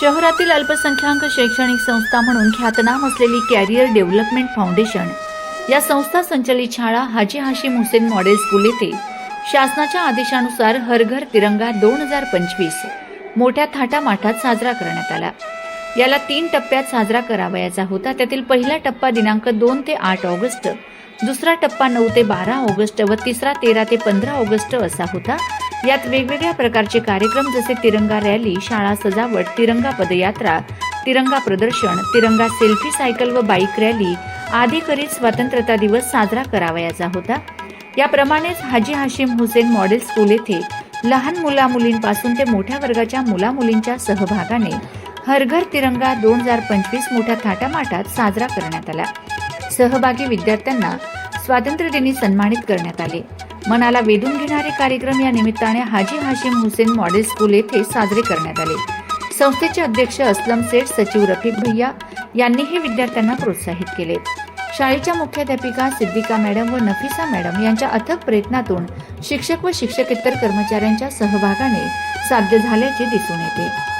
शहरातील अल्पसंख्याक शैक्षणिक संस्था म्हणून ख्यातनाम असलेली कॅरियर डेव्हलपमेंट फाउंडेशन या संस्था संचलित शाळा हाजी हाशिम हुसेन मॉडेल स्कूल येथे शासनाच्या आदेशानुसार हर घर तिरंगा दोन हजार पंचवीस मोठ्या थाटामाठात साजरा करण्यात आला. याला तीन टप्प्यात साजरा करावयाचा होता. त्यातील पहिला टप्पा दिनांक दोन ते आठ ऑगस्ट दुसरा टप्पा नऊ ते बारा ऑगस्ट व तिसरा तेरा ते पंधरा ऑगस्ट असा होता. यात वेगवेगळ्या प्रकारचे कार्यक्रम जसे तिरंगा रॅली शाळा सजावट तिरंगा पदयात्रा तिरंगा प्रदर्शन तिरंगा सेल्फी सायकल व बाईक रॅली आदी करीत स्वातंत्र्यता दिवस साजरा करावयाचा होता. याप्रमाणेच हाजी हाशिम हुसेन मॉडेल स्कूल येथे लहान मुला मुलींपासून ते मोठ्या वर्गाच्या मुला मुलींच्या सहभागाने हरघर तिरंगा दोन हजार पंचवीस मोठ्या थाटामाटात साजरा करण्यात आला. सहभागी विद्यार्थ्यांना स्वातंत्र्यदिनी सन्मानित करण्यात आले. मनाला वेधून घेणारे कार्यक्रम या निमित्ताने हाजी हाशिम हुसेन मॉडेल स्कूल येथे साजरे करण्यात आले. संस्थेचे अध्यक्ष असलम सेठ सचिव रफीक भैया यांनीही विद्यार्थ्यांना प्रोत्साहित केले. शाळेच्या मुख्याध्यापिका सिद्दिका मॅडम व नफिसा मॅडम यांच्या अथक प्रयत्नातून शिक्षक व शिक्षकेतर कर्मचाऱ्यांच्या सहभागाने साध्य झाल्याचे दिसून येते.